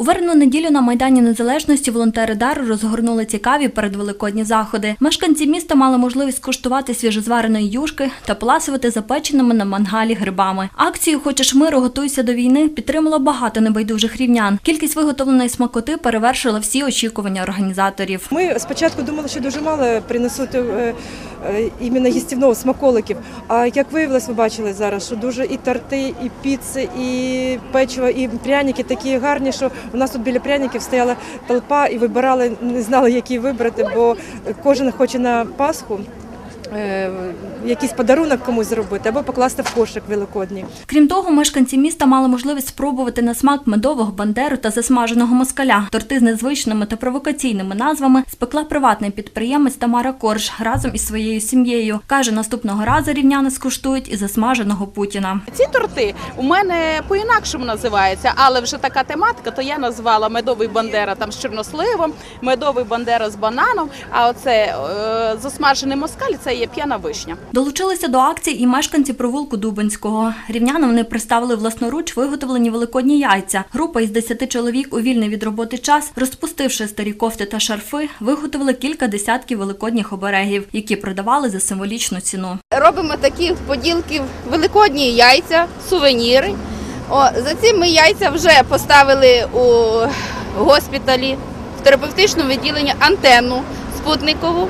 У вербну неділю на Майдані Незалежності волонтери Дару розгорнули цікаві передвеликодні заходи. Мешканці міста мали можливість скуштувати свіжозвареної юшки та поласувати запеченими на мангалі грибами. Акцію Хочеш миру, готуйся до війни підтримало багато небайдужих рівнян. Кількість виготовленої смакоти перевершила всі очікування організаторів. Ми спочатку думали, що дуже мало принесуть е, е, іменно їстівного смаколиків. А як виявилось, ви бачили зараз, що дуже і торти, і піци, і печиво, і пряники такі гарні, що у нас тут біля пряників стояла толпа і вибирали, не знали, які вибрати, бо кожен хоче на Пасху. Е, Якийсь подарунок комусь зробити або покласти в кошик великодній. Крім того, мешканці міста мали можливість спробувати на смак медового бандеру та засмаженого москаля. Торти з незвичними та провокаційними назвами спекла приватний підприємець Тамара Корж разом із своєю сім'єю. Каже, наступного разу рівняни скуштують і засмаженого Путіна. Ці торти у мене по-інакшому називаються, але вже така тематика, то я назвала медовий бандера там з чорносливом, медовий бандера з бананом. А оце е, засмажений москаль це є п'яна вишня. Долучилися до акції і мешканці провулку Дубинського. Рівнянам вони представили власноруч виготовлені великодні яйця. Група із 10 чоловік у вільний від роботи час, розпустивши старі кофти та шарфи, виготовили кілька десятків великодніх оберегів, які продавали за символічну ціну. робимо такі поділки великодні яйця, сувеніри. О, за ці ми яйця вже поставили у госпіталі в терапевтичному відділенні антенну спутникову.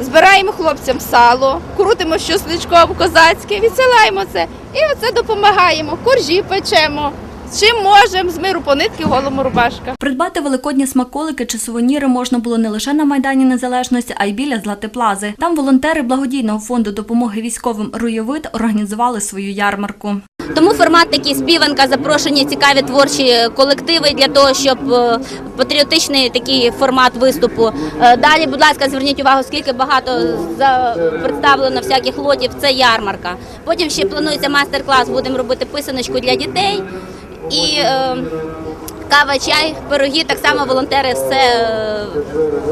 Збираємо хлопцям сало, крутимо щосличком козацьке, відсилаємо це і оце допомагаємо. Коржі печемо. Чим можемо, з миру по нитки, голому рубашка. Придбати великодні смаколики чи сувеніри можна було не лише на Майдані Незалежності, а й біля Златиплази. Там волонтери благодійного фонду допомоги військовим «Руєвид» організували свою ярмарку. Тому формат такий співанка, запрошені цікаві творчі колективи для того, щоб е, патріотичний такий формат виступу. Е, Далі, будь ласка, зверніть увагу, скільки багато представлено всяких лотів. Це ярмарка. Потім ще планується майстер-клас. Будемо робити писаночку для дітей і. е, Кава, чай, пироги, так само волонтери все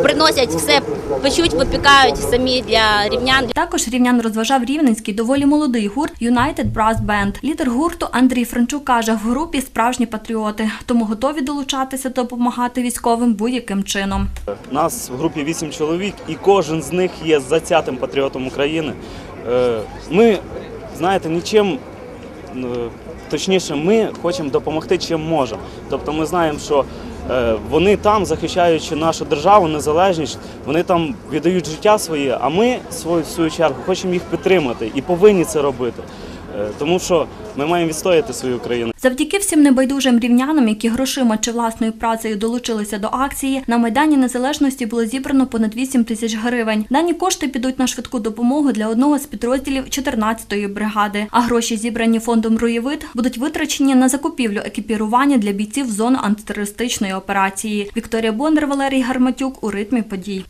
приносять, все печуть, випікають самі для рівнян. Також рівнян розважав рівненський доволі молодий гурт United Brass Band. Лідер гурту Андрій Франчук каже, в групі справжні патріоти, тому готові долучатися та допомагати військовим будь-яким чином. Нас в групі 8 чоловік, і кожен з них є затятим патріотом України. Е, Ми, знаєте, нічим, е, точніше, ми хочемо допомогти чим можемо. Тобто ми знаємо, що вони там, захищаючи нашу державу, незалежність, вони там віддають життя своє, а ми, в свою, свою чергу, хочемо їх підтримати і повинні це робити. Е, Тому що ми маємо відстояти свою країну. Завдяки всім небайдужим рівнянам, які грошима чи власною працею долучилися до акції, на Майдані Незалежності було зібрано понад 8 тисяч гривень. Дані кошти підуть на швидку допомогу для одного з підрозділів 14-ї бригади. А гроші, зібрані фондом «Руєвид», будуть витрачені на закупівлю екіпірування для бійців зон антитерористичної операції. Вікторія Бондар, Валерій Гарматюк у ритмі подій.